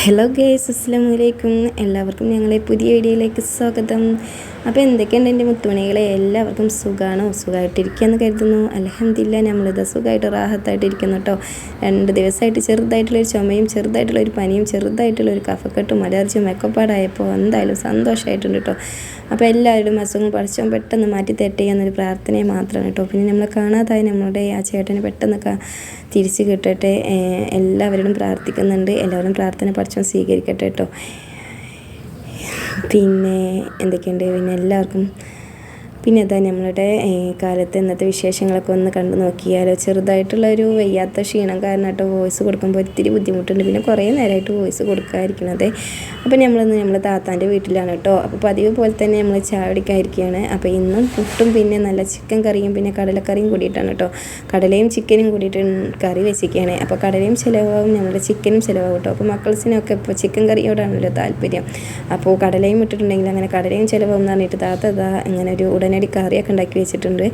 Hello guys അസ്സാം വലൈക്കും എല്ലാവർക്കും ഞങ്ങളെ പുതിയ വീഡിയോയിലേക്ക് സ്വാഗതം. അപ്പോൾ എന്തൊക്കെയുണ്ട് എന്റെ മുത്തുമണികളെ? എല്ലാവർക്കും സുഖമാണോ സുഖമായിട്ടിരിക്കുകയെന്ന് കരുതുന്നു. അലഹമില്ല നമ്മളിത് സുഖമായിട്ട് റാഹത്തായിട്ട് ഇരിക്കുന്നു കേട്ടോ. രണ്ട് ദിവസമായിട്ട് ചെറുതായിട്ടുള്ളൊരു ചുമയും ചെറുതായിട്ടുള്ളൊരു പനിയും ചെറുതായിട്ടുള്ളൊരു കഫക്കെട്ടും അലർജിയും ഒക്കെപ്പാടായപ്പോൾ എന്തായാലും സന്തോഷമായിട്ടുണ്ട് കേട്ടോ. അപ്പോൾ എല്ലാവരും അസുഖം പഠിച്ചും പെട്ടെന്ന് മാറ്റി തെറ്റേ എന്നൊരു പ്രാർത്ഥനയെ മാത്രമാണ് കേട്ടോ. പിന്നെ നമ്മളെ കാണാതായി നമ്മളുടെ ആ ചേട്ടനെ പെട്ടെന്നൊക്കെ തിരിച്ച് കിട്ടട്ടെ. എല്ലാവരോടും പ്രാർത്ഥിക്കുന്നുണ്ട്. എല്ലാവരും പ്രാർത്ഥന പഠിച്ചും സ്വീകരിക്കട്ടെ കേട്ടോ. പിന്നെ എന്തൊക്കെയുണ്ട്? പിന്നെ എല്ലാവർക്കും പിന്നെ അതാ നമ്മളുടെ കാലത്ത് ഇന്നത്തെ വിശേഷങ്ങളൊക്കെ ഒന്ന് കണ്ടു നോക്കിയാലോ? ചെറുതായിട്ടുള്ള ഒരു വയ്യാത്ത ക്ഷീണം കാരണം കേട്ടോ വോയിസ് കൊടുക്കുമ്പോൾ ഒത്തിരി ബുദ്ധിമുട്ടുണ്ട്. പിന്നെ കുറേ നേരമായിട്ട് വോയിസ് കൊടുക്കാതിരിക്കണത്. അപ്പോൾ നമ്മളിന്ന് നമ്മൾ താത്താന്റെ വീട്ടിലാണ് കേട്ടോ. അപ്പോൾ പതിവ് പോലെ തന്നെ നമ്മൾ ചായ കുടിക്കാതിരിക്കുകയാണ്. അപ്പോൾ ഇന്നും പുട്ടും പിന്നെ നല്ല ചിക്കൻ കറിയും പിന്നെ കടലക്കറിയും കൂടിയിട്ടാണ് കേട്ടോ. കടലയും ചിക്കനും കൂടിയിട്ട് കറി വെച്ചിരിക്കുകയാണ്. അപ്പോൾ കടലയും ചിലവാകും നമ്മുടെ ചിക്കനും ചിലവാകും കേട്ടോ. അപ്പോൾ മക്കൾസിനൊക്കെ ഇപ്പോൾ ചിക്കൻ കറിയോടാണല്ലോ താല്പര്യം. അപ്പോൾ കടലയും ഇട്ടിട്ടുണ്ടെങ്കിൽ അങ്ങനെ കടലയും ചിലവാകും എന്ന് പറഞ്ഞിട്ട് താത്ത ഇങ്ങനെ ഒരു ഉടനടി കറിയൊക്കെ ഉണ്ടാക്കി വെച്ചിട്ടുണ്ട്.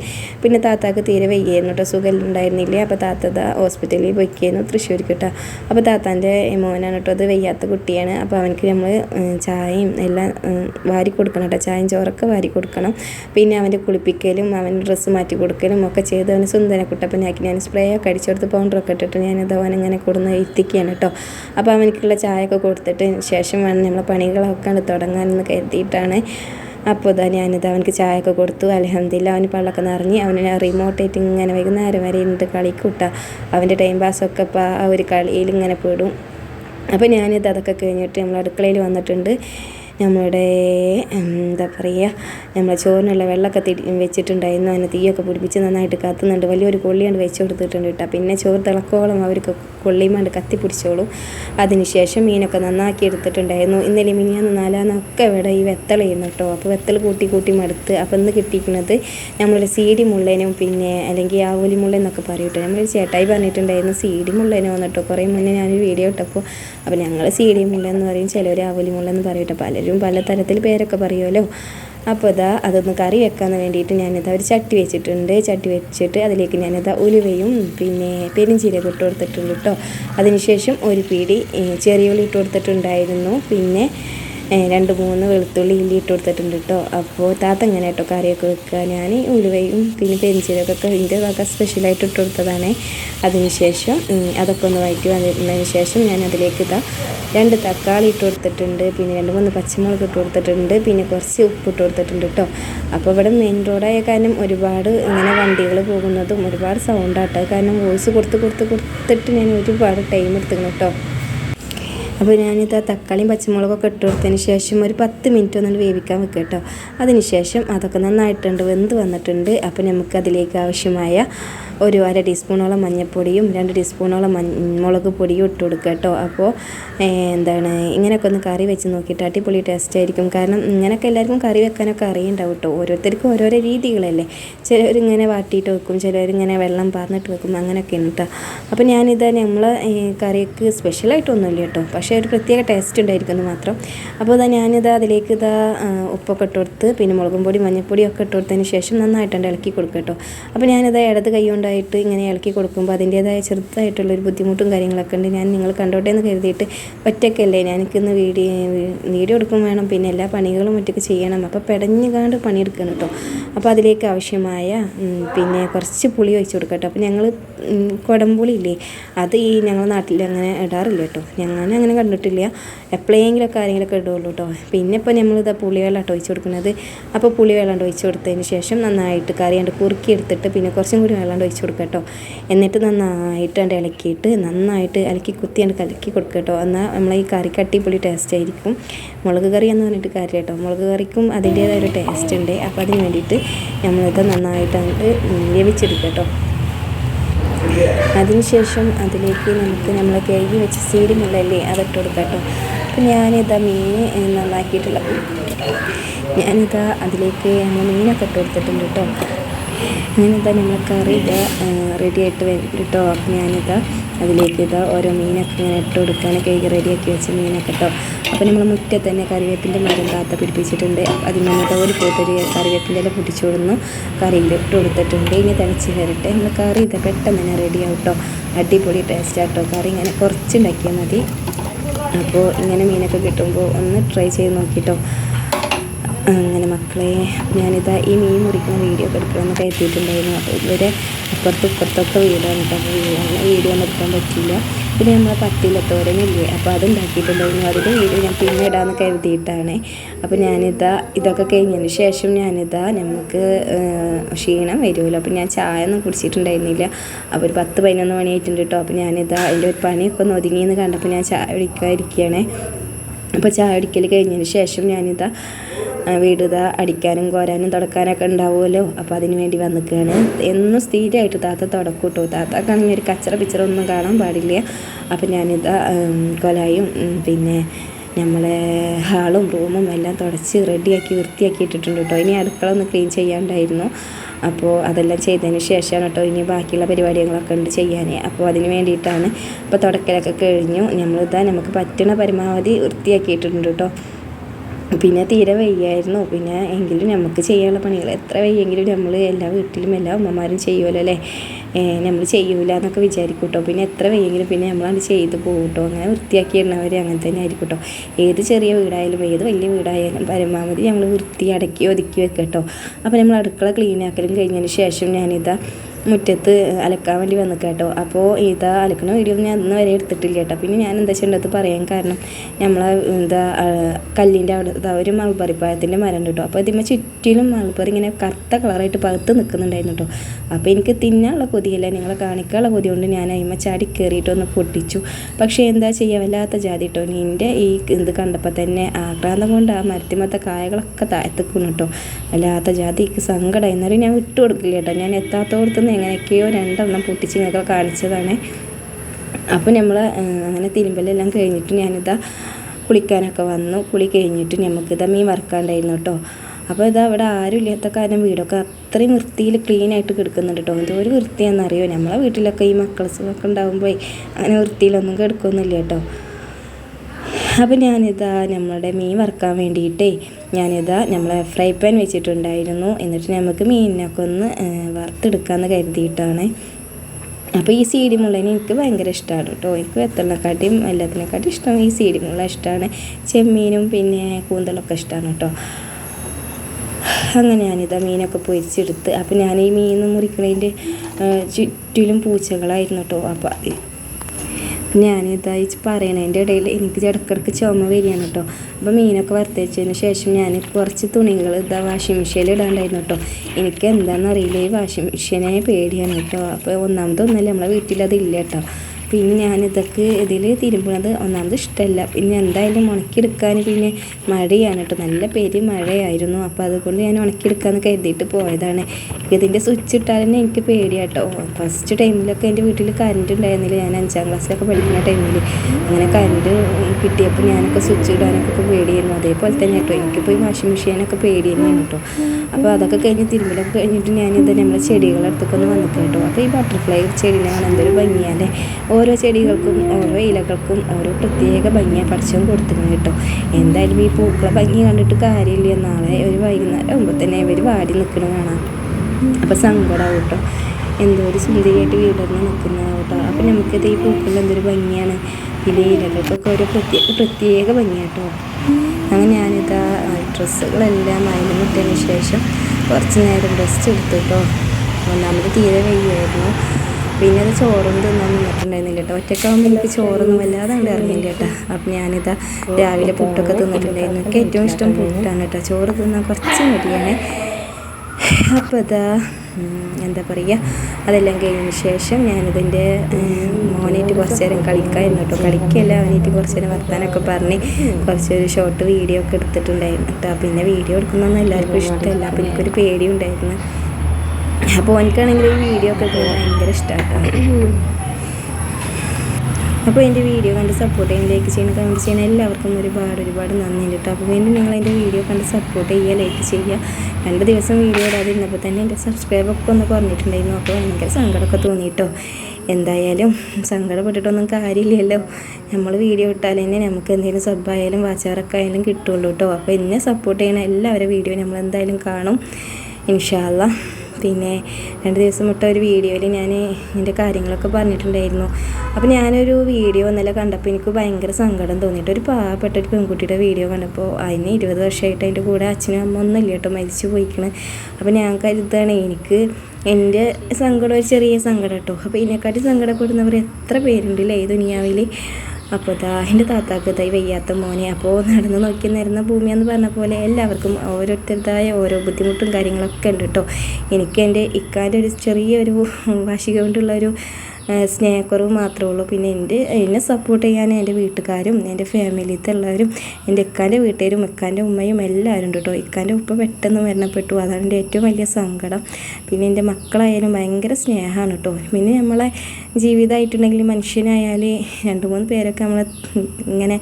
പിന്നെ താത്താക്ക് തീരെ വയ്യായിരുന്നു കേട്ടോ സുഖം ഉണ്ടായിരുന്നില്ലേ അപ്പോൾ താത്ത ഹോസ്പിറ്റലിൽ പോയിക്കായിരുന്നു തൃശ്ശൂർക്ക് കേട്ടോ. അപ്പോൾ താത്താന്റെ മോനാണ് കേട്ടോ അത് വയ്യാത്ത കുട്ടിയാണ്. അപ്പോൾ അവനക്ക് നമ്മൾ ചായയും എല്ലാം വാരി കൊടുക്കണം കേട്ടോ. ചായയും ചോറൊക്കെ വാരി കൊടുക്കണം. പിന്നെ അവന്റെ കുളിപ്പിക്കലും അവന്റെ ഡ്രസ്സ് മാറ്റി കൊടുക്കലും ഒക്കെ ചെയ്ത് അവന് സുന്ദര കുട്ടപ്പനാക്കി ഞാൻ സ്പ്രേ ഒക്കെ അടിച്ചെടുത്ത് പൗണ്ടറൊക്കെ ഇട്ടിട്ട് ഞാനത് അവനങ്ങനെ കൊടുന്ന് എത്തിക്കുകയാണ് കേട്ടോ. അപ്പോൾ അവനക്കുള്ള ചായയൊക്കെ കൊടുത്തിട്ട് ശേഷം വേണം നമ്മളെ പണികളൊക്കെ തുടങ്ങാനെന്ന് കരുതിയിട്ടാണ്. അപ്പോൾ ഇതാ ഞാനിത് അവനക്ക് ചായ ഒക്കെ കൊടുത്തു. അലഹന്തില്ല അവന് പള്ളൊക്കെ നിറഞ്ഞ് അവന് റിമോട്ടായിട്ട് ഇങ്ങനെ വൈകുന്നേരം വരെ ഇരുന്നിട്ട് കളിക്കൂട്ട. അവന്റെ ടൈം പാസ്സൊക്കെ ഇപ്പോൾ ആ ഒരു കളിയിൽ ഇങ്ങനെ പെടും. അപ്പോൾ ഞാനിത് അതൊക്കെ കഴിഞ്ഞിട്ട് നമ്മൾ അടുക്കളയിൽ വന്നിട്ടുണ്ട്. നമ്മളുടെ എന്താ പറയുക നമ്മളെ ചോറിനുള്ള വെള്ളമൊക്കെ തിരി വെച്ചിട്ടുണ്ടായിരുന്നു. അതിനെ തീയൊക്കെ പിടിപ്പിച്ച് നന്നായിട്ട് കത്തുന്നുണ്ട്. വലിയൊരു കൊള്ളിയാണ്ട് വെച്ച് കൊടുത്തിട്ടുണ്ട് കേട്ടോ. പിന്നെ ചോറ് തിളക്കോളം അവർക്ക് കൊള്ളിയുമാണ്ട് കത്തി പിടിച്ചോളും അതിനുശേഷം മീനൊക്കെ നന്നാക്കി എടുത്തിട്ടുണ്ടായിരുന്നു. ഇന്നലെ മിനിയാന്ന് നാലാന്നൊക്കെ ഇവിടെ ഈ വെത്തളയായിരുന്നു കേട്ടോ. അപ്പോൾ വെത്തൽ കൂട്ടി കൂട്ടി മടുത്ത്. അപ്പോൾ ഇന്ന് കിട്ടിയിരിക്കുന്നത് നമ്മളുടെ സീഡി മുള്ളേനും പിന്നെ അല്ലെങ്കിൽ ആവൂലി മുള്ള എന്നൊക്കെ പറയട്ടെ നമ്മളൊരു ചേട്ടായി പറഞ്ഞിട്ടുണ്ടായിരുന്നു സീഡി മുള്ളേനോ വന്നിട്ടോ കുറേ മുന്നേ ഞാനൊരു വീഡിയോ ഇട്ടപ്പോൾ അപ്പോൾ ഞങ്ങൾ സീഡി മുള്ള എന്ന് പറയും. ചിലർ ആവൂലി മുള്ള എന്ന് പറയട്ടെ പലരും പല തരത്തിൽ പേരൊക്കെ പറയുമല്ലോ. അപ്പോൾ ഇതാ അതൊന്ന് കറി വെക്കാൻ വേണ്ടിയിട്ട് ഞാനിതാ ഒരു ചട്ടി വെച്ചിട്ടുണ്ട്. ചട്ടി വെച്ചിട്ട് അതിലേക്ക് ഞാനിതാ ഉലുവയും പിന്നെ പെരിഞ്ചീരകം ഇട്ട് കൊടുത്തിട്ടുണ്ട് കേട്ടോ. അതിനുശേഷം ഒരു പിടി ഏ, ചെറിയ ഉള്ളി ഇട്ട് കൊടുത്തിട്ടുണ്ടായിരുന്നു. പിന്നെ രണ്ട് മൂന്ന് വെളുത്തുള്ളി ഇല്ലി ഇട്ട് കൊടുത്തിട്ടുണ്ട് കേട്ടോ അപ്പോൾ താത്ത ഇങ്ങനെ കേട്ടോ കറിയൊക്കെ വെക്കുക ഞാൻ ഉലുവയും പിന്നെ പെരിഞ്ചീരകമൊക്കെ ഇതിന്റെ വക സ്പെഷ്യലായിട്ട് ഇട്ട് കൊടുത്തതാണ്. അതിനുശേഷം അതൊക്കെ ഒന്ന് വഴറ്റി വന്നിരുന്നതിന് ശേഷം ഞാൻ അതിലേക്ക് ഇതാ രണ്ട് തക്കാളി ഇട്ട് കൊടുത്തിട്ടുണ്ട്. പിന്നെ രണ്ട് മൂന്ന് പച്ചമുളക് ഇട്ട് കൊടുത്തിട്ടുണ്ട്. പിന്നെ കുറച്ച് ഉപ്പ് ഇട്ട് കൊടുത്തിട്ടുണ്ട് കേട്ടോ അപ്പോൾ ഇവിടെ മെയിൻ റോഡായ കാരണം ഒരുപാട് ഇങ്ങനെ വണ്ടികൾ പോകുന്നതും ഒരുപാട് സൗണ്ടാട്ടോ കാരണം വോയിസ് കൊടുത്ത് കൊടുത്ത് കൊടുത്തിട്ട് ഞാൻ ഒരുപാട് ടൈം എടുത്തിരുന്നു കേട്ടോ അപ്പോൾ ഞാനിത് ആ തക്കാളിയും പച്ചമുളകൊക്കെ ഇട്ട് കൊടുത്തതിന് ശേഷം ഒരു പത്ത് മിനിറ്റ് ഒന്നും വേവിക്കാൻ വെക്കുക കേട്ടോ. അതിന് ശേഷം അതൊക്കെ നന്നായിട്ടുണ്ട് വെന്ത് വന്നിട്ടുണ്ട്. അപ്പോൾ നമുക്ക് അതിലേക്ക് ആവശ്യമായ ഒരു അര ടീസ്പൂണോളം മഞ്ഞൾപ്പൊടിയും രണ്ട് ടീസ്പൂണോളം മുളക് പൊടിയും ഇട്ട് കൊടുക്കുക കേട്ടോ. അപ്പോൾ എന്താണ് ഇങ്ങനെയൊക്കെ ഒന്ന് കറി വെച്ച് നോക്കിയിട്ട് അടിപൊളി ടേസ്റ്റ് ആയിരിക്കും. കാരണം ഇങ്ങനെയൊക്കെ എല്ലാവർക്കും കറി വെക്കാനൊക്കെ അറിയുണ്ടാവും കേട്ടോ. ഓരോരുത്തർക്കും ഓരോരോ രീതികളല്ലേ. ചിലരിങ്ങനെ വാട്ടിയിട്ട് വെക്കും ചിലരിങ്ങനെ വെള്ളം പാർന്നിട്ട് വെക്കും അങ്ങനെയൊക്കെയാണ് കേട്ടോ. അപ്പോൾ ഞാനിത് നമ്മൾ കറിക്ക് സ്പെഷ്യലായിട്ടൊന്നുമില്ല കേട്ടോ. പക്ഷേ ഒരു പ്രത്യേക ടേസ്റ്റ് ഉണ്ടായിരിക്കും മാത്രം. അപ്പോൾ ഇതാ ഞാനിത് അതിലേക്ക് ഇതാ ഉപ്പൊക്കെ ഇട്ട് കൊടുത്ത് പിന്നെ മുളകും പൊടി മഞ്ഞൾപ്പൊടിയൊക്കെ ഇട്ട് കൊടുത്തതിന് ശേഷം നന്നായിട്ടുണ്ട് ഇളക്കി കൊടുക്കുക കേട്ടോ. അപ്പോൾ ഞാനിത് ഇടത് കൈ കൊണ്ടായിട്ട് ഇങ്ങനെ ഇളക്കി കൊടുക്കുമ്പോൾ അതിന്റേതായ ചെറുതായിട്ടുള്ളൊരു ബുദ്ധിമുട്ടും കാര്യങ്ങളൊക്കെ ഉണ്ട്. ഞാൻ നിങ്ങൾ കണ്ടോട്ടെ എന്ന് കരുതിയിട്ട് ഒറ്റയ്ക്കല്ലേ ഞാനിന്ന് വീഡിയോ വീഡിയോ എടുക്കും വേണം. പിന്നെ എല്ലാ പണികളും ഒറ്റയ്ക്ക് ചെയ്യണം. അപ്പോൾ പെടഞ്ഞുകാണ്ട് പണിയെടുക്കണം കേട്ടോ. അപ്പോൾ അതിലേക്ക് ആവശ്യമായ പിന്നെ കുറച്ച് പുളി ഒഴിച്ച് കൊടുക്കട്ടോ കേട്ടോ. അപ്പോൾ ഞങ്ങൾ കുടംപുളി ഇല്ലേ അത് ഈ ഞങ്ങളുടെ നാട്ടിൽ അങ്ങനെ ഇടാറില്ല കേട്ടോ. ഞങ്ങൾ അങ്ങനെ കണ്ടിട്ടില്ല. എപ്പോഴെങ്കിലൊക്കെ ആരെങ്കിലുമൊക്കെ ഇടുള്ളൂ കേട്ടോ. പിന്നെ ഇപ്പോൾ നമ്മളിതാ പുളിവെള്ളം കേട്ടോ ഒഴിച്ച് കൊടുക്കുന്നത്. അപ്പോൾ പുളി വെള്ളം ഒഴിച്ച് കൊടുത്തതിന് ശേഷം നന്നായിട്ട് കറി കണ്ട് കുറുക്കി എടുത്തിട്ട് പിന്നെ കുറച്ചും കൂടി വെള്ളം ഒഴിച്ച് കൊടുക്കുക കേട്ടോ. എന്നിട്ട് നന്നായിട്ട് അതിന്റെ ഇളക്കിയിട്ട് നന്നായിട്ട് ഇളക്കി കുത്തി അതിന്റെ കലക്കി കൊടുക്കുക കേട്ടോ. എന്നാൽ നമ്മൾ ഈ കറിക്ക് അടിപൊളി ടേസ്റ്റ് ആയിരിക്കും. മുളക് കറി എന്ന് പറഞ്ഞിട്ട് കാര്യം കേട്ടോ. മുളക് കറിക്കും അതിന്റേതായ ഒരു ടേസ്റ്റ് ഉണ്ട്. അപ്പോൾ അതിന് വേണ്ടിയിട്ട് നമ്മളിത് നന്നായിട്ട് അങ്ങോട്ട് വേവിച്ചെടുക്കുക കേട്ടോ. അതിനുശേഷം അതിലേക്ക് നമുക്ക് നമ്മൾ കഴുകി വെച്ച സീഡി മുള്ളല്ലേ അതിട്ട് കൊടുക്കാം കേട്ടോ. അപ്പം ഞാനിതാ മീൻ നന്നാക്കിയിട്ടുള്ള ഞാനിതാ അതിലേക്ക് നമ്മൾ മീനൊക്കെ ഇട്ട് കൊടുത്തിട്ടുണ്ട് കേട്ടോ. ഞാനിതാ നമ്മൾ കറി ഇതാ റെഡി ആയിട്ട് വരും അപ്പം ഞാനിതാ അതിലേക്ക് ഇതാ ഓരോ മീനൊക്കെ ഇങ്ങനെ ഇട്ട് കൊടുക്കുകയാണ്. കഴുകി റെഡിയാക്കി വെച്ച മീനൊക്കെ കേട്ടോ അപ്പോൾ നമ്മൾ മുറ്റത്ത് തന്നെ കറിവേപ്പിന്റെ മരം കാത്ത പിടിപ്പിച്ചിട്ടുണ്ട്. അതിൽ നിന്നിട്ട് ഒരു കൂട്ടൊരു കറിവേപ്പിന്റെ ഇല പൊട്ടിച്ചു കൊടുന്നു. കറിയിൽ ഇട്ട് കൊടുത്തിട്ടുണ്ട്. ഇനി തനിച്ച് വരട്ടെ. നമ്മൾ കറി ഇത് പെട്ടെന്ന് തന്നെ റെഡി ആവും കേട്ടോ അടിപൊളി ടേസ്റ്റ് ആട്ടോ. കറി ഇങ്ങനെ കുറച്ചുണ്ടാക്കിയാൽ മതി. അപ്പോൾ ഇങ്ങനെ മീനൊക്കെ കിട്ടുമ്പോൾ ഒന്ന് ട്രൈ ചെയ്ത് നോക്കിട്ടോ. അങ്ങനെ മക്കളെ ഞാനിതാ ഈ മീൻ മുറിക്കുന്ന വീഡിയോ ഒക്കെ എടുക്കണമെന്ന് കരുതിയിട്ടുണ്ടായിരുന്നു. അപ്പോൾ ഇവരെ അപ്പുറത്തും ഇപ്പുറത്തൊക്കെ വീടാണ് കേട്ടോ. വീഡിയോ ഒന്നും എടുക്കാൻ പറ്റില്ല പിന്നെ നമ്മൾ പത്തിയിലെ തോരനില്ലേ അപ്പോൾ അത് ഉണ്ടാക്കിയിട്ടുണ്ടായിരുന്നു അതിന്റെ വീഡിയോ ഞാൻ പിന്നെ ഇടാമെന്ന് കരുതിയിട്ടാണ്. അപ്പോൾ ഞാനിതാ ഇതൊക്കെ കഴിഞ്ഞതിന് ശേഷം ഞാനിതാ നമുക്ക് ക്ഷീണം വരുമല്ലോ. അപ്പോൾ ഞാൻ ചായ ഒന്നും കുടിച്ചിട്ടുണ്ടായിരുന്നില്ല. അപ്പോൾ ഒരു പത്ത് പതിനൊന്ന് മണിയായിട്ടുണ്ട് കേട്ടോ. അപ്പോൾ ഞാനിതാ അതിന്റെ ഒരു പണിയൊക്കെ ഒന്ന് ഒതുങ്ങിയെന്ന് കണ്ടപ്പോൾ ഞാൻ ചായ കുടിക്കാതിരിക്കുകയാണേ. അപ്പോൾ ചായ അടിക്കൽ കഴിഞ്ഞതിന് ശേഷം ഞാനിതാ വീട് അടിക്കാനും കോരാനും തുടക്കാനൊക്കെ ഉണ്ടാവുമല്ലോ. അപ്പോൾ അതിന് വേണ്ടി വന്നിക്കുകയാണ് എന്നും സ്ഥിരമായിട്ട് താത്ത തുടക്കും കേട്ടോ. താത്താക്കാണെങ്കിൽ ഒരു കച്ചറ പിച്ചറ ഒന്നും കാണാൻ പാടില്ല. അപ്പോൾ ഞാനിതാ കൊലായും പിന്നെ നമ്മളെ ഹാളും റൂമും എല്ലാം തുടച്ച് റെഡിയാക്കി വൃത്തിയാക്കി ഇട്ടിട്ടുണ്ട് കേട്ടോ. ഇനി അടുക്കള ഒന്ന് ക്ലീൻ ചെയ്യാണ്ടായിരുന്നു. അപ്പോൾ അതെല്ലാം ചെയ്തതിന് ശേഷമാണ് കേട്ടോ ഇനി ബാക്കിയുള്ള പരിപാടികളൊക്കെ ഉണ്ട് ചെയ്യാൻ അപ്പോൾ അതിന് വേണ്ടിയിട്ടാണ് ഇപ്പോൾ തുടക്കലൊക്കെ കഴിഞ്ഞു. നമ്മളിതാ നമുക്ക് പറ്റണ പരമാവധി വൃത്തിയാക്കിയിട്ടുണ്ട് കേട്ടോ. പിന്നെ തീരെ വയ്യായിരുന്നു. പിന്നെ എങ്കിലും നമുക്ക് ചെയ്യാനുള്ള പണികൾ എത്ര വയ്യെങ്കിലും നമ്മൾ എല്ലാ വീട്ടിലും എല്ലാ അമ്മമാരും ചെയ്യുമല്ലോ അല്ലേ? നമ്മൾ ചെയ്യൂല എന്നൊക്കെ വിചാരിക്കും കേട്ടോ പിന്നെ എത്ര വയ്യെങ്കിലും പിന്നെ നമ്മളത് ചെയ്ത് പോകും കേട്ടോ അങ്ങനെ വൃത്തിയാക്കിയിടുന്നവർ അങ്ങനെ തന്നെ ആയിരിക്കും ഏത് ചെറിയ വീടായാലും ഏത് വലിയ വീടായാലും പരമാവധി നമ്മൾ വൃത്തി അടക്കി ഒതുക്കി വെക്കട്ടോ. കേട്ടോ അപ്പോൾ നമ്മൾ അടുക്കള ക്ലീൻ ആക്കലും കഴിഞ്ഞതിന് ശേഷം ഞാനിതാ മുറ്റത്ത് അലക്കാൻ വേണ്ടി വന്നു കേട്ടോ അപ്പോൾ ഇതാ അലക്കണ വീഡിയോ ഞാൻ അന്ന് വരെ എടുത്തിട്ടില്ല കേട്ടോ പിന്നെ ഞാൻ എന്താ ചെയ്യേണ്ടത് പറയാൻ കാരണം നമ്മളെ എന്താ കല്ലിന്റെ അവിടെ ഒരു മൾപ്പറിപ്പായത്തിന്റെ മരം കേട്ടോ അപ്പോൾ ഇതിമ്മ ചുറ്റിലും മൾബറി ഇങ്ങനെ കറുത്ത കളറായിട്ട് പകുത്ത് നിൽക്കുന്നുണ്ടായിരുന്നു കേട്ടോ അപ്പോൾ എനിക്ക് തിന്നാനുള്ള കൊതിയല്ല. നിങ്ങളെ കാണിക്കാനുള്ള കൊതി കൊണ്ട് ഞാൻ അതിമ്മ ചാടി കയറിയിട്ടൊന്ന് പൊട്ടിച്ചു. പക്ഷേ എന്താ ചെയ്യുക വല്ലാത്ത ജാതി കേട്ടോ നിന്റെ ഈ ഇത് കണ്ടപ്പോൾ തന്നെ ആക്രാന്തം കൊണ്ട് ആ മരത്തിമത്തെ കായകളൊക്കെ താഴത്തേക്കുന്നു കേട്ടോ അല്ലാത്ത ജാതിക്ക് സങ്കടം എന്നാലും ഞാൻ വിട്ടു കൊടുക്കില്ല കേട്ടോ ഞാൻ എത്താത്തോടത്തുനിന്ന് എങ്ങനെയൊക്കെയോ രണ്ടെണ്ണം പൊട്ടിച്ച് ഞങ്ങൾക്ക് കാണിച്ചതാണ് അപ്പോൾ നമ്മൾ അങ്ങനെ തിരുമ്പലെല്ലാം കഴിഞ്ഞിട്ട് ഞാനിതാ കുളിക്കാനൊക്കെ വന്നു. കുളി കഴിഞ്ഞിട്ട് നമുക്കിതാ മീൻ വറക്കാണ്ടായിരുന്നു കേട്ടോ. അപ്പോൾ ഇതാ അവിടെ ആരും ഇല്ലാത്ത കാരണം വീടൊക്കെ അത്രയും വൃത്തിയിൽ ക്ലീനായിട്ട് കിടക്കുന്നുണ്ട് കേട്ടോ. എന്തോ ഒരു വൃത്തിയാണെന്നറിയോ? നമ്മളെ വീട്ടിലൊക്കെ ഈ മക്കളസ് ഒക്കെ ഉണ്ടാകുമ്പോൾ അങ്ങനെ വൃത്തിയിലൊന്നും കിടക്കുന്നില്ല കേട്ടോ. അപ്പോൾ ഞാനിതാ നമ്മളുടെ മീൻ വറുക്കാൻ വേണ്ടിയിട്ടേ ഞാനിതാ നമ്മളെ ഫ്രൈ പാൻ വെച്ചിട്ടുണ്ടായിരുന്നു. എന്നിട്ട് നമുക്ക് മീനിനൊക്കെ ഒന്ന് വറുത്തെടുക്കാമെന്ന് കരുതിയിട്ടാണ്. അപ്പോൾ ഈ സീഡി മുള്ളേനെ എനിക്ക് ഭയങ്കര ഇഷ്ടമാണ് കേട്ടോ. എനിക്ക് വെത്തലിനെക്കാട്ടിയും എല്ലാത്തിനെക്കാട്ടിയും ഇഷ്ടം ഈ സീഡി മുള്ള ഇഷ്ടമാണ് ചെമ്മീനും പിന്നെ കൂന്തലൊക്കെ ഇഷ്ടമാണ് കേട്ടോ. അങ്ങനെ ഞാനിതാ മീനൊക്കെ പൊരിച്ചെടുത്ത് അപ്പോൾ ഞാൻ ഈ മീൻ മുറിക്കണതിന്റെ ചുറ്റിലും പൂച്ചകളായിരുന്നു കേട്ടോ. അപ്പോൾ ഞാനിതാ ഈ പറയണതിന്റെ ഇടയിൽ എനിക്ക് ഇടക്കിടക്ക് ചുമ വരികയാണ് കേട്ടോ. അപ്പോൾ മീനൊക്കെ വർത്തിച്ചതിന് ശേഷം ഞാൻ കുറച്ച് തുണികൾ ഇതാ വാഷിംഗ് മെഷീനിൽ ഇടാണ്ടായിരുന്നു കേട്ടോ. എനിക്ക് എന്താണെന്നറിയില്ല ഈ വാഷിംഗ് മെഷീനെ പേടിയാണ് കേട്ടോ. അപ്പോൾ ഒന്നാമതൊന്നല്ല നമ്മളെ വീട്ടിലതില്ല കേട്ടോ. പിന്നെ ഞാനിതൊക്കെ ഇതിൽ തിരുമ്പുന്നത് ഒന്നാമത് ഇഷ്ടമല്ല പിന്നെ എന്തായാലും ഉണക്കിയെടുക്കാൻ പിന്നെ മഴയാണ് കേട്ടോ. നല്ല പേര് മഴയായിരുന്നു. അപ്പോൾ അതുകൊണ്ട് ഞാൻ ഉണക്കിയെടുക്കാമെന്ന് കരുതിയിട്ട് പോയതാണ്. ഇതിന്റെ സ്വിച്ച് ഇട്ടാൽ തന്നെ എനിക്ക് പേടിയാട്ടോ. ഫസ്റ്റ് ടൈമിലൊക്കെ എന്റെ വീട്ടിൽ കറണ്ട് ഉണ്ടായിരുന്നില്ല. ഞാൻ അഞ്ചാം ക്ലാസ്സിലൊക്കെ പഠിക്കുന്ന ടൈമിൽ അങ്ങനെ കറണ്ട് കിട്ടിയപ്പോൾ ഞാനൊക്കെ സ്വിച്ച് ഇടാനൊക്കെ പേടിയായിരുന്നു. അതേപോലെ തന്നെ കേട്ടോ. എനിക്കിപ്പോൾ ഈ വാഷിംഗ് മെഷീനൊക്കെ പേടി തന്നെയാണ് കേട്ടോ. അപ്പോൾ അതൊക്കെ കഴിഞ്ഞ് തിരുമ്പലൊക്കെ കഴിഞ്ഞിട്ട് ഞാനിത് നമ്മളെ ചെടികളെടുത്തൊക്കെ ഒന്ന് വന്നിട്ട് കേട്ടോ. അപ്പോൾ ഈ ബട്ടർഫ്ലൈ ചെടിയാണ് കാണാൻ എന്തൊരു ഭംഗിയാലേ ഓരോ ചെടികൾക്കും ഓരോ ഇലകൾക്കും ഓരോ പ്രത്യേക ഭംഗിയാണ് പഠിച്ചും കൊടുത്തിരുന്നു കേട്ടോ. എന്തായാലും ഈ പൂക്കളെ ഭംഗി കണ്ടിട്ട് കാര്യമില്ല. നാളെ ഒരു വൈകുന്നേരം ആകുമ്പോൾ തന്നെ ഇവർ വാടി നിൽക്കണ കാണാം. അപ്പോൾ സങ്കടമാവും കേട്ടോ. എന്തോ ഒരു സുന്ദരിയായിട്ട് വീടർന്ന് നിൽക്കുന്ന കേട്ടോ. അപ്പോൾ നമുക്കത് ഈ പൂക്കളിൽ എന്തൊരു ഭംഗിയാണ്? ഇതിലെ ഇലകൾക്കൊക്കെ ഒരു പ്രത്യേക പ്രത്യേക ഭംഗിയാട്ടോ അങ്ങനെ ഞാനിതാ ഡ്രസ്സുകളെല്ലാം അയലിമിട്ടതിന് ശേഷം കുറച്ച് നേരം റെസ്റ്റ് എടുത്തു കേട്ടോ. ഒന്നാമത് തീരെ വയ്യായിരുന്നു പിന്നെ അത് ചോറും തിന്നാൻ നിന്നിട്ടുണ്ടായിരുന്നില്ല കേട്ടോ. ഒറ്റക്കാവുമ്പോൾ എനിക്ക് ചോറൊന്നും വല്ലാതെ അങ്ങോട്ട് ഇറങ്ങില്ല കേട്ടോ. അപ്പം ഞാനിതാ രാവിലെ പുട്ടൊക്കെ തിന്നിട്ടുണ്ടായിരുന്നു. എനിക്ക് ഏറ്റവും ഇഷ്ടം പുട്ടാണ് കേട്ടോ. ചോറ് തിന്നാൻ കുറച്ച് മടിയാണ്. അപ്പോൾ ഇതാ എന്താ പറയുക അതെല്ലാം കഴിഞ്ഞതിന് ശേഷം ഞാനിതിന്റെ മോനായിട്ട് കുറച്ച് നേരം കളിക്കായിരുന്നു കേട്ടോ. കളിക്കല്ല അവനായിട്ട് കുറച്ച് നേരം വർത്താനൊക്കെ പറഞ്ഞ് കുറച്ചൊരു ഷോർട്ട് വീഡിയോ ഒക്കെ എടുത്തിട്ടുണ്ടായിരുന്നു. കേട്ടോ പിന്നെ വീഡിയോ എടുക്കുന്നൊന്നും എല്ലാവർക്കും ഇഷ്ടമല്ല. അപ്പോൾ എനിക്കൊരു പേടിയുണ്ടായിരുന്നു. അപ്പോൾ എനിക്കാണെങ്കിൽ ഈ വീഡിയോ ഒക്കെ ഭയങ്കര ഇഷ്ടമാണ് അപ്പോൾ എന്റെ വീഡിയോ കണ്ട് സപ്പോർട്ട് ചെയ്യാൻ ലൈക്ക് ചെയ്യണം കമന്റ് ചെയ്യണം എല്ലാവർക്കും ഒരുപാട് ഒരുപാട് നന്ദി കേട്ടോ അപ്പോൾ വീണ്ടും നിങ്ങൾ എന്റെ വീഡിയോ കണ്ട് സപ്പോർട്ട് ചെയ്യുക ലൈക്ക് ചെയ്യുക. രണ്ട് ദിവസം വീഡിയോ ഇടാതെ ഇടാതിരുന്നപ്പോൾ തന്നെ എന്റെ സബ്സ്ക്രൈബൊക്കെ ഒന്ന് കുറഞ്ഞിട്ടുണ്ടായിരുന്നു. അപ്പോൾ ഭയങ്കര സങ്കടമൊക്കെ തോന്നിയിട്ടോ എന്തായാലും സങ്കടപ്പെട്ടിട്ടൊന്നും കാര്യമില്ലല്ലോ. നമ്മൾ വീഡിയോ ഇട്ടാൽ തന്നെ നമുക്ക് എന്തെങ്കിലും സബ്ബായാലും വാച്ചാറൊക്കെ ആയാലും കിട്ടുള്ളൂ കേട്ടോ അപ്പോൾ എന്നെ സപ്പോർട്ട് ചെയ്യണ എല്ലാവരുടെ വീഡിയോ നമ്മൾ എന്തായാലും കാണും. ഇൻഷാല്ല പിന്നെ രണ്ട് ദിവസം മുട്ട ഒരു വീഡിയോയിൽ ഞാൻ എന്റെ കാര്യങ്ങളൊക്കെ പറഞ്ഞിട്ടുണ്ടായിരുന്നു. അപ്പോൾ ഞാനൊരു വീഡിയോ ഇന്നലെ കണ്ടപ്പോൾ എനിക്ക് ഭയങ്കര സങ്കടം തോന്നിയിട്ട് ഒരു പാവപ്പെട്ട ഒരു പെൺകുട്ടിയുടെ വീഡിയോ കണ്ടപ്പോൾ അതിന് ഇരുപത് വർഷമായിട്ട് അതിന്റെ കൂടെ അച്ഛനും അമ്മ ഒന്നും ഇല്ല കേട്ടോ മരിച്ചു പോയിക്കണ്. അപ്പോൾ ഞാൻ കരുതാണ് എനിക്ക് എന്റെ സങ്കടം ഒരു ചെറിയ സങ്കടം കേട്ടോ. അപ്പോൾ ഇതിനെക്കാട്ടി സങ്കടപ്പെടുന്നവർ എത്ര പേരുണ്ടല്ലേ ഈ ദുനിയാവിൽ? അപ്പോൾ ഇതാ എന്റെ താത്താക്ക് ഇതായി വയ്യാത്ത മോനെ. അപ്പോൾ നടന്ന് നോക്കി നിരുന്ന ഭൂമിയെന്ന് പറഞ്ഞ പോലെ എല്ലാവർക്കും ഓരോരുത്തരുടേതായ ഓരോ ബുദ്ധിമുട്ടും കാര്യങ്ങളൊക്കെ ഉണ്ട് കേട്ടോ എനിക്ക് എന്റെ ഇക്കാന്റെ ഒരു ചെറിയൊരു വാശിക കൊണ്ടുള്ള ഒരു ഏഹ് സ്നേഹക്കുറവ് മാത്രമേ ഉള്ളൂ. പിന്നെ എന്റെ എന്നെ സപ്പോർട്ട് ചെയ്യാൻ എന്റെ വീട്ടുകാരും എന്റെ ഫാമിലിയിലത്തെ എല്ലാവരും എന്റെ ഇക്കാന്റെ വീട്ടുകാരും ഇക്കാന്റെ ഉമ്മയും എല്ലാവരും കേട്ടോ. ഇക്കാന്റെ ഉപ്പ പെട്ടെന്ന് മരണപ്പെട്ടു. അതാണ് എന്റെ ഏറ്റവും വലിയ സങ്കടം. പിന്നെ എന്റെ മക്കളായാലും ഭയങ്കര സ്നേഹമാണ് കേട്ടോ. പിന്നെ നമ്മളെ ജീവിതമായിട്ടുണ്ടെങ്കിൽ മനുഷ്യനായാൽ രണ്ട് മൂന്ന് പേരൊക്കെ നമ്മളെ ഇങ്ങനെ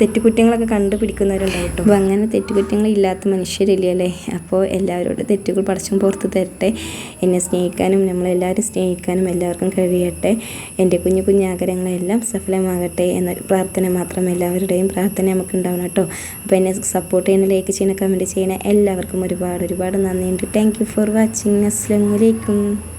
തെറ്റുകുറ്റങ്ങളൊക്കെ കണ്ടുപിടിക്കുന്നവരുണ്ടാവും അപ്പോൾ അങ്ങനെ തെറ്റുകുറ്റങ്ങൾ ഇല്ലാത്ത മനുഷ്യരില്ല അല്ലേ? അപ്പോൾ എല്ലാവരോടും തെറ്റുകൾ പടച്ചും പുറത്ത് തരട്ടെ. എന്നെ സ്നേഹിക്കാനും നമ്മളെല്ലാവരും സ്നേഹിക്കാനും എല്ലാവർക്കും കഴിയട്ടെ. എന്റെ കുഞ്ഞു കുഞ്ഞു ആഗ്രഹങ്ങളെല്ലാം സഫലമാകട്ടെ എന്നൊരു പ്രാർത്ഥന മാത്രം എല്ലാവരുടെയും പ്രാർത്ഥന നമുക്ക് ഉണ്ടാവണം കേട്ടോ. അപ്പോൾ എന്നെ സപ്പോർട്ട് ചെയ്യുന്ന ലൈക്ക് ചെയ്യുന്ന കമന്റ് ചെയ്യുന്ന എല്ലാവർക്കും ഒരുപാട് ഒരുപാട് നന്ദിയുണ്ട്. താങ്ക് ഫോർ വാച്ചിങ് അസ്സലാമലൈക്കും